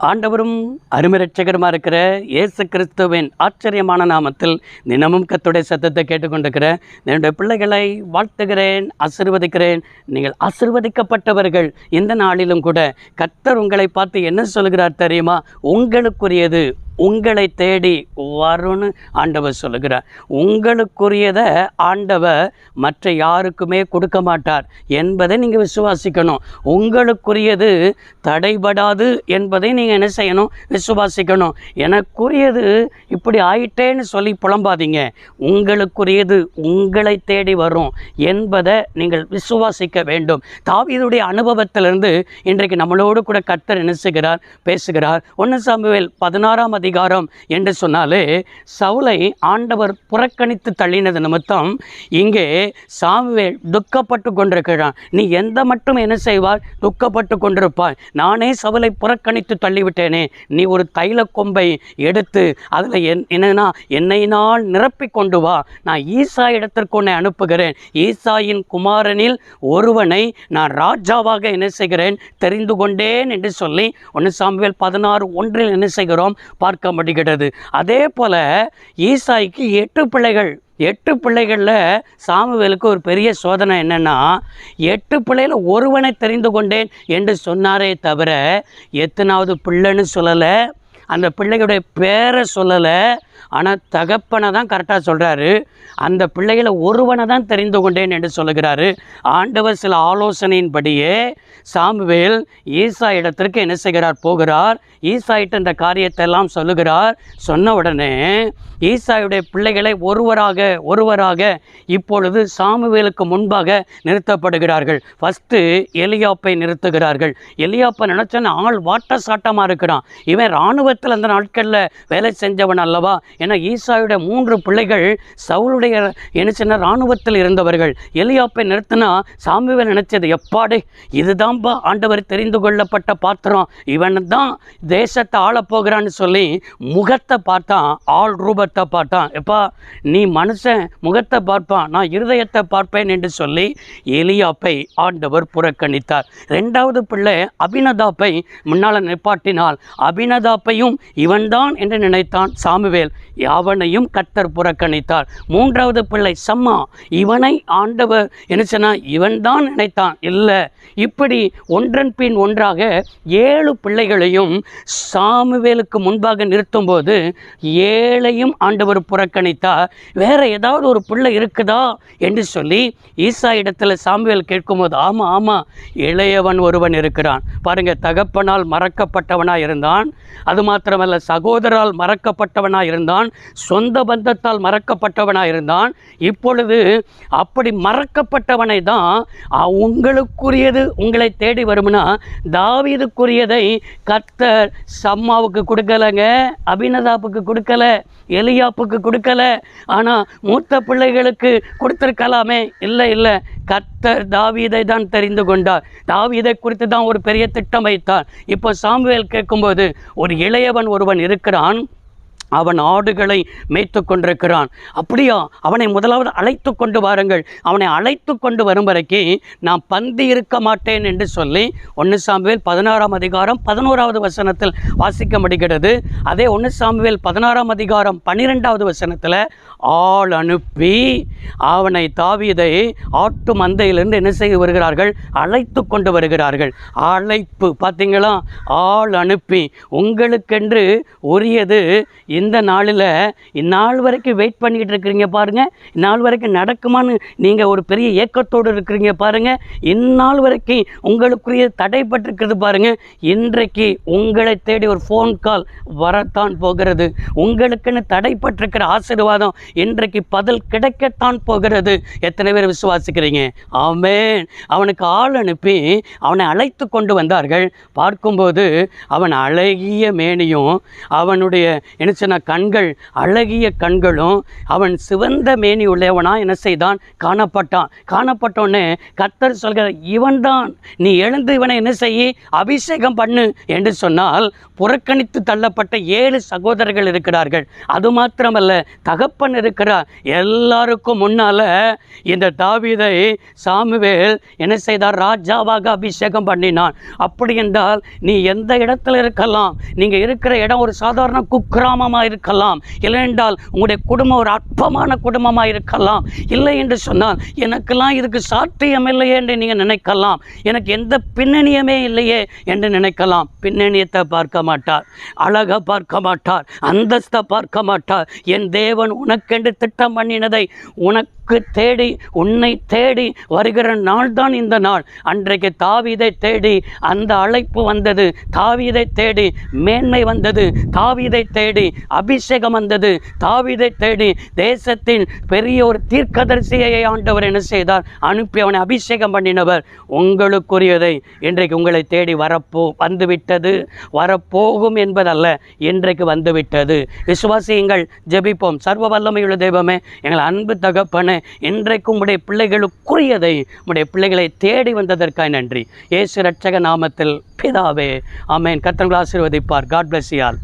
ஆண்டவரும் அருமரட்சகருமா இருக்கிற இயேசு கிறிஸ்துவின் ஆச்சரியமான நாமத்தில் தினமும் கத்துடைய சத்தத்தை கேட்டுக்கொண்டிருக்கிற என்னுடைய பிள்ளைகளை வாழ்த்துகிறேன் ஆசிர்வதிக்கிறேன். நீங்கள் ஆசிர்வதிக்கப்பட்டவர்கள். இந்த நாளிலும் கூட கர்த்தர் உங்களை பார்த்து என்ன சொல்கிறார் தெரியுமா? உங்களுக்குரியது உங்களை தேடி வரும்னு ஆண்டவர் சொல்லுகிறார். உங்களுக்குரியதை ஆண்டவர் மற்ற யாருக்குமே கொடுக்க மாட்டார் என்பதை நீங்கள் விசுவாசிக்கணும். உங்களுக்குரியது தடைபடாது என்பதை நீங்கள் என்ன செய்யணும்? விசுவாசிக்கணும். எனக்குரியது இப்படி ஆயிட்டேன்னு சொல்லி புலம்பாதீங்க. உங்களுக்குரியது உங்களை தேடி வரும் என்பதை நீங்கள் விசுவாசிக்க வேண்டும். தாவியதுடைய அனுபவத்திலிருந்து இன்றைக்கு நம்மளோடு கூட கர்த்தர் என்ன செய்கிறார்? பேசுகிறார். ஒன்று சாம்புவேல் பதினாறாம் அதிகாரம் அதிகாரம் என்று சொன்னாலே சவுலை ஆண்டவர் புறக்கணித்து தள்ளினது நிமித்தம் இங்கே சாமுவேல் துக்கப்பட்டு கொண்டிருக்கிறான். நீ எந்த மட்டும் என்ன செய்வார் துக்கப்பட்டு கொண்டிருப்பாய். நானே சவுலை புறக்கணித்து தள்ளிவிட்டேனே. நீ ஒரு தைல கொம்பை எடுத்து அதில் என் என்னன்னா என்னை நான் நிரப்பி கொண்டு வா. நான் ஈசா இடத்திற்கு உன்னை அனுப்புகிறேன். ஈசாயின் குமாரனில் ஒருவனை நான் ராஜாவாக என்ன செய்கிறேன்? தெரிந்து கொண்டேன் என்று சொல்லி ஒன்று சாமுவேல் பதினாறு ஒன்றில் என்ன செய்கிறோம்? பார்க்க முடிகிறது அதே போல் ஈசாய்க்கு எட்டு பிள்ளைகள். எட்டு பிள்ளைகளில் சாமுவேலுக்கு ஒரு பெரிய சோதனை என்னென்னா எட்டு பிள்ளையில் ஒருவனை தெரிந்து கொண்டேன் என்று சொன்னாரே தவிர எத்தனாவது பிள்ளைன்னு சொல்லலை. அந்த பிள்ளைகளுடைய பேரை சொல்லலை. ஆனால் தகப்பனை தான் கரெக்டாக சொல்கிறாரு அந்த பிள்ளைகளை ஒருவனை தான் தெரிந்து கொண்டேன் என்று சொல்லுகிறாரு. ஆண்டவர் சில ஆலோசனையின்படியே சாமுவேல் ஈசா இடத்திற்கு என்ன செய்கிறார்? போகிறார். ஈசாயிட்ட இந்த காரியத்தை எல்லாம் சொல்லுகிறார். சொன்ன உடனே ஈசாயுடைய பிள்ளைகளை ஒருவராக ஒருவராக இப்பொழுது சாமுவேலுக்கு முன்பாக நிறுத்தப்படுகிறார்கள். ஃபஸ்ட்டு எலியாப்பை நிறுத்துகிறார்கள். எலியாப்பை நினச்சோன்னு ஆள் வாட்ட சாட்டமாக இருக்கிறான். இவன் இராணுவத்தில் அந்த நாட்களில் வேலை செஞ்சவன் அல்லவா? ஏன்னா ஈசாயுடைய மூன்று பிள்ளைகள் சவுளுடைய என்ன சொன்ன இராணுவத்தில் இருந்தவர்கள். எலியாப்பை நிறுத்தினா சாமிவேல் நினைச்சது எப்பாடு இதுதான்பா ஆண்டவர் தெரிந்து கொள்ளப்பட்ட பாத்திரம். இவன் தான் தேசத்தை ஆளப் போகிறான்னு சொல்லி முகத்தை பார்த்தான் ஆள் ரூபத்தை பார்த்தான் எப்பா நீ மனுஷன் முகத்தை பார்ப்பான் நான் இருதயத்தை பார்ப்பேன் என்று சொல்லி எலியாப்பை ஆண்டவர் புறக்கணித்தார். ரெண்டாவது பிள்ளை அபினதாப்பை முன்னால் நிப்பாட்டினால் அபினதாப்பையும் இவன்தான் என்று நினைத்தான் சாமுவேல். அவனையும் கத்தர் புறக்கணித்தார். மூன்றாவது பிள்ளை சம்மா இவனை ஆண்டவர் என்ன சொன்னா இவன்தான் நினைத்தான். இல்லை இப்படி ஒன்றன் பின் ஒன்றாக ஏழு பிள்ளைகளையும் சாமுவேலுக்கு முன்பாக நிறுத்தும்போது ஏழையும் ஆண்டவர் புறக்கணித்தார். வேற ஏதாவது ஒரு பிள்ளை இருக்குதா என்று சொல்லி ஈசா இடத்துல சாமுவேல் கேட்கும்போது ஆமாம் ஆமாம் இளையவன் ஒருவன் இருக்கிறான். பாருங்க தகப்பனால் மறக்கப்பட்டவனாக இருந்தான் அது மாத்திரமல்ல சகோதரால் மறக்கப்பட்டவனாக இருந்தான் சொந்த பந்தத்தால் மறக்கப்பட்டவனாக இருந்தான் இப்பொழுது அப்படி மறக்கப்பட்டவனை தான் உங்களுக்குரியது உங்களை தேடி வரும்னா தாவீதுக்குரியதை கத்தர் சம்மாவுக்கு கொடுக்கலைங்க அபிநதாப்புக்கு கொடுக்கல எலியாப்புக்கு கொடுக்கல. ஆனால் மூத்த பிள்ளைகளுக்கு கொடுத்துருக்கலாமே? இல்லை இல்லை. கத்தர் தாவீதை தான் தெரிந்து கொண்டார். தாவீதை குறித்து தான் ஒரு பெரிய திட்டம் வைத்தார். இப்போ சாமுவேல் கேட்கும்போது ஒரு இளையவன் ஒருவன் இருக்கிறான். அவன் ஆடுகளை மேய்த்து கொண்டிருக்கிறான். அப்படியா? அவனை முதலாவது அழைத்து கொண்டு வாருங்கள். அவனை அழைத்து கொண்டு வரும் வரைக்கும் நான் பந்தி இருக்க மாட்டேன் என்று சொல்லி ஒன்று சாமுவேல் பதினாறாம் அதிகாரம் பதினோராவது வசனத்தில் வாசிக்க முடிகிறது. அதே ஒன்று சாமுவேல் பதினாறாம் அதிகாரம் பன்னிரெண்டாவது வசனத்தில் ஆள் அனுப்பி அவனை தாவிதை ஆட்டு மந்தையிலிருந்து என்ன செய்து வருகிறார்கள்? அழைத்து கொண்டு வருகிறார்கள். அழைப்பு பார்த்தீங்களா ஆள் அனுப்பி உங்களுக்கென்று உரியது இந்த நாளில் இந்நாள் வரைக்கும் வெயிட் பண்ணிக்கிட்டு இருக்கிறீங்க பாருங்கள் இந்நாள் வரைக்கும் நடக்குமான்னு நீங்கள் ஒரு பெரிய ஏக்கத்தோடு இருக்கிறீங்க பாருங்கள் இந்நாள் வரைக்கும் உங்களுக்குரிய தடைப்பட்டிருக்கிறது பாருங்கள் இன்றைக்கு உங்களை தேடி ஒரு ஃபோன் கால் வரத்தான் போகிறது. உங்களுக்குன்னு தடைப்பட்டிருக்கிற ஆசீர்வாதம் இன்றைக்கு பதில் கிடைக்கத்தான் போகிறது. எத்தனை பேர் விசுவாசிக்கிறீங்க? ஆமேன். அவனுக்கு ஆள் அனுப்பி அவனை அழைத்து கொண்டு வந்தார்கள். பார்க்கும்போது அவன் அழகிய மேனியும் அவனுடைய என்ன சொன்ன கண்கள் அழகிய கண்களும் அவன் சிவந்த மேனி உள்ளவனா என்ன செய்தான்? காணப்பட்டான். காணப்பட்டோன்னு கர்த்தர் சொல்கிற இவன்தான். நீ எழுந்து இவனை என்ன செய்ய அபிஷேகம் பண்ணு. என்று சொன்னால் புறக்கணித்து தள்ளப்பட்ட ஏழு சகோதரர்கள் இருக்கிறார்கள். அது மாத்திரமல்ல தகப்பன் இருக்கிறார். எல்லாருக்கும் முன்னால இந்த தாவிதை சாமுவேல் என்ன செய்தார்? ராஜாவாக அபிஷேகம் பண்ணினான். அப்படி என்றால் நீ எந்த இடத்துல இருக்கலாம்? நீங்கள் இருக்கிற இடம் ஒரு சாதாரண குக்கிராமம் குடும்பமாக இருக்கலாம் இல்லை என்றால் உங்களுடைய குடும்பம் ஒரு அற்பமான குடும்பமாக இருக்கலாம் இல்லை என்று சொன்னால் எனக்கெல்லாம் இதுக்கு சாத்தியம் இல்லையே என்று நீங்கள் நினைக்கலாம். எனக்கு எந்த பின்னணியுமே இல்லையே என்று நினைக்கலாம். பின்னணியத்தை பார்க்க மாட்டார் அழகை பார்க்க மாட்டார் அந்தஸ்தை பார்க்க மாட்டார். என் தேவன் உனக்கென்று திட்டம் பண்ணினதை உனக்கு தேடி உன்னை தேடி வருகிற நாள் தான் இந்த நாள். அன்றைக்கு தாவீதை தேடி அந்த அழைப்பு வந்தது. தாவிதை தேடி மேன்மை வந்தது. தாவிதை தேடி அபிஷேகம் வந்தது. தாவீதை தேடி தேசத்தின் பெரிய ஒரு தீர்க்கதரிசியை ஆண்டவர் என்ன செய்தார்? அனுப்பி அவனை அபிஷேகம் பண்ணினவர். உங்களுக்குரியதை இன்றைக்கு உங்களை தேடி வரப்போ வந்துவிட்டது. வரப்போகும் என்பதல்ல இன்றைக்கு வந்துவிட்டது. விசுவாசியுங்கள் ஜெபிப்போம். சர்வ வல்லமையுள்ள தெய்வமே எங்கள் அன்பு தகப்பனே இன்றைக்கும் உடைய பிள்ளைகளுக்குரியதை உடைய பிள்ளைகளை தேடி வந்ததற்காய் நன்றி. இயேசு ரட்சக நாமத்தில் பிதாவே. ஆமென். கர்த்தர்கள் ஆசீர்வதிப்பார். காட் பிளஸ் யால்